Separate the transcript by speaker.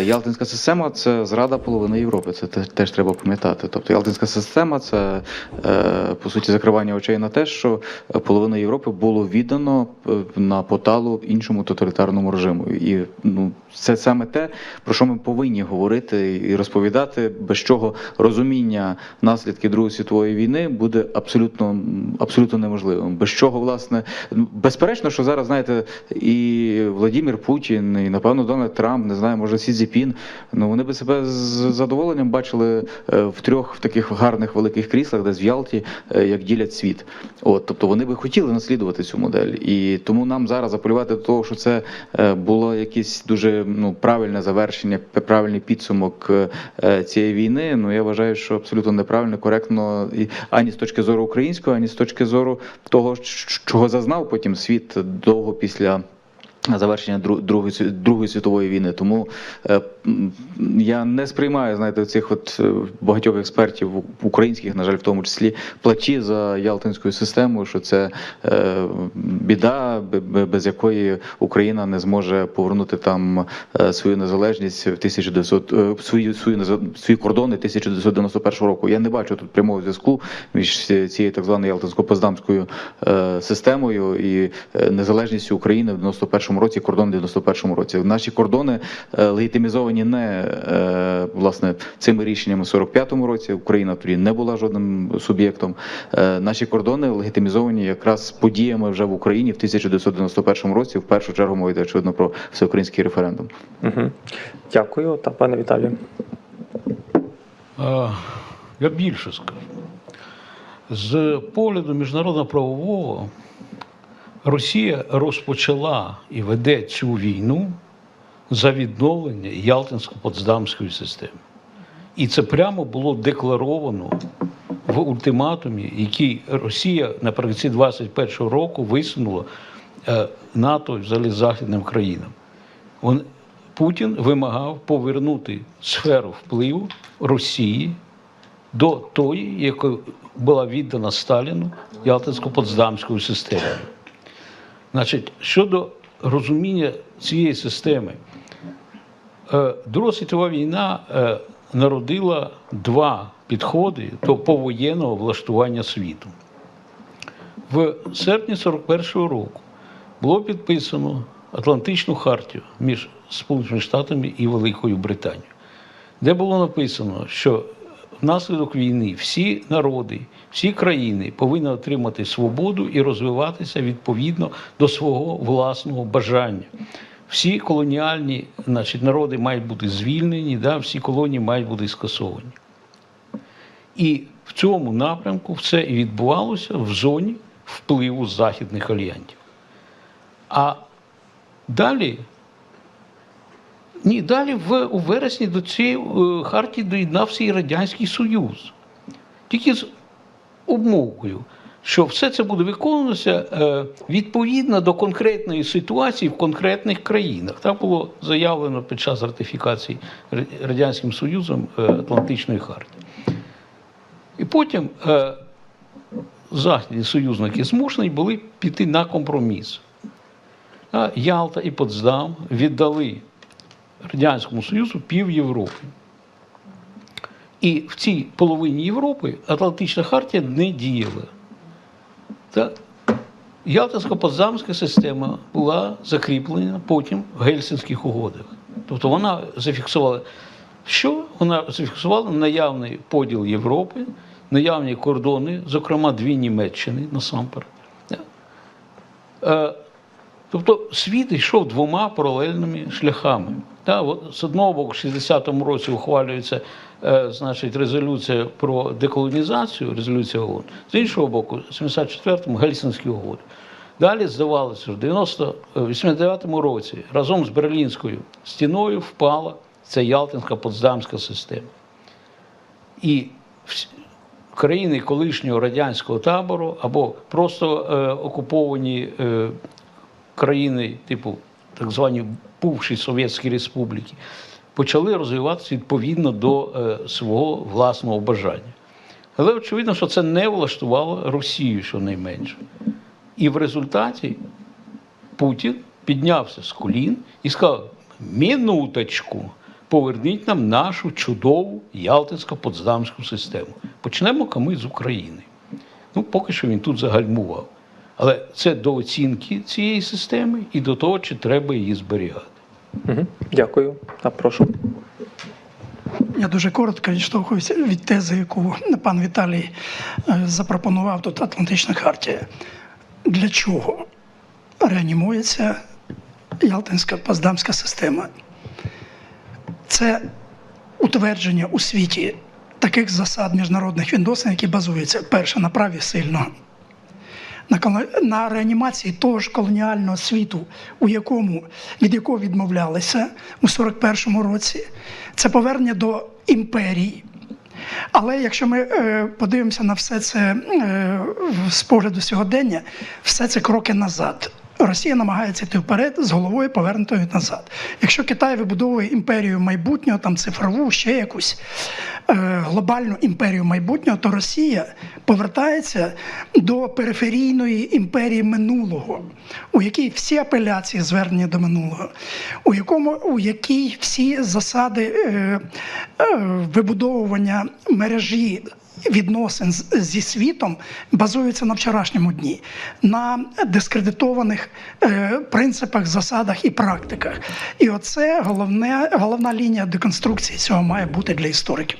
Speaker 1: Ялтинська система це зрада половини Європи. Це те- теж треба пам'ятати. Тобто Ялтинська система це е, по суті закривання очей на те, що е, половина Європи було віддано е, на поталу іншому тоталітарному режиму. І ну це саме те, про що ми повинні говорити і розповідати, без чого розуміння наслідків Другої світової війни буде абсолютно абсолютно неможливим. Без чого, власне, безперечно, що зараз знаєте, і Владимир Путін, і напевно Дональд Трамп, не знаю, може Сі Цзіпін, ну вони би себе з задоволенням бачили е, в трьох в таких гарних великих кріслах, десь в Ялті, е, як ділять світ. От, тобто вони би хотіли наслідувати цю модель. І тому нам зараз апелювати до того, що це е, було якесь дуже ну, правильне завершення, правильний підсумок цієї війни. Ну я вважаю, що абсолютно неправильно, коректно і ані з точки зору українського, ані з точки зору того, чого зазнав потім світ довго після. Завершення Дру- Другої Другої світової війни. Тому е, я не сприймаю, знаєте, цих от е, багатьох експертів українських, на жаль, в тому числі плачі за Ялтинською системою, що це е, біда, бе- бе- без якої Україна не зможе повернути там свою незалежність в 1900, е, свої, свої, кордони 1991 року. Я не бачу тут прямого зв'язку між цією так званою Ялтинсько-Поздамською е, системою і незалежністю України в 91-му році, кордон в 91-му році. Наші кордони е, легітимізовані не е, власне цими рішеннями в 45-му році. Україна тоді не була жодним суб'єктом. Е, Наші кордони легітимізовані якраз подіями вже в Україні в 1991 році. В першу чергу мова йде очевидно про всеукраїнський референдум.
Speaker 2: Угу. Дякую, та пане Віталію.
Speaker 3: Я більше скажу. З погляду міжнародно-правового Росія розпочала і веде цю війну за відновлення Ялтинсько-Потсдамської системи. І це прямо було декларовано в ультиматумі, який Росія наприкінці 21-го року висунула е, НАТО взагалі західним країнам. Путін вимагав повернути сферу впливу Росії до тої, яка була віддана Сталіну Ялтинсько-Потсдамською системою. Значить, щодо розуміння цієї системи, е, Друга світова війна е, народила два підходи до повоєнного влаштування світу. В серпні 41-го року було підписано Атлантичну хартію між Сполученими Штатами і Великою Британією, де було написано, що внаслідок війни всі народи, всі країни повинні отримати свободу і розвиватися відповідно до свого власного бажання. Всі колоніальні значить, народи мають бути звільнені, да, всі колонії мають бути скасовані. І в цьому напрямку все і відбувалося в зоні впливу західних альянтів. А далі, ні, далі в, у вересні до цієї е, хартії доєднався і Радянський Союз. Тільки з обмовкою, що все це буде виконуватися е, відповідно до конкретної ситуації в конкретних країнах. Так було заявлено під час ратифікації Радянським Союзом е, Атлантичної хартії. І потім е, західні союзники змушені були піти на компроміс. Ялта і Потсдам віддали Радянському Союзу пів Європи. І в цій половині Європи Атлантична хартія не діяла. Та Ялтинсько-Потсдамська система була закріплена потім в Гельсінських угодах. Тобто вона зафіксувала, що вона зафіксувала наявний поділ Європи, наявні кордони, зокрема дві Німеччини насамперед. Тобто світ йшов двома паралельними шляхами. Та, от, з одного боку, в 60-му році ухвалюється е, значить, резолюція про деколонізацію, резолюція ООН, з іншого боку, в 74-му Гельсінські угоди. Далі здавалося, що в 90, е, 89-му році разом з Берлінською стіною впала ця Ялтинська Потсдамська система. І країни колишнього радянського табору або просто е, окуповані е, країни, типу так звані бувші Совєтські республіки, почали розвиватися відповідно до е, свого власного бажання. Але очевидно, що це не влаштувало Росію щонайменше. І в результаті Путін піднявся з колін і сказав: мінуточку, поверніть нам нашу чудову Ялтинсько-Потсдамську систему. Почнемо ми з України. Ну, поки що він тут загальмував. Але це до оцінки цієї системи і до того, чи треба її зберігати.
Speaker 2: Угу. Дякую. Та прошу.
Speaker 4: Я дуже коротко відштовхуюся від тези, яку пан Віталій е, запропонував тут Атлантична хартія. Для чого реанімується Ялтинська Поздамська система? Це утвердження у світі таких засад міжнародних відносин, які базуються перше на праві сильного. На, реанімації того ж колоніального світу, у якому, від якого відмовлялися у 41-му році, це повернення до імперії. Але якщо ми е, подивимося на все це е, з погляду сьогодення, все це кроки назад. Росія намагається йти вперед з головою повернутою назад. Якщо Китай вибудовує імперію майбутнього, там цифрову, ще якусь е, глобальну імперію майбутнього, то Росія повертається до периферійної імперії минулого, у якій всі апеляції звернені до минулого, у якому у якій всі засади е, е, вибудовування мережі відносин зі світом базуються на вчорашньому дні, на дискредитованих е, принципах, засадах і практиках. І оце головне, головна лінія деконструкції цього має бути для істориків.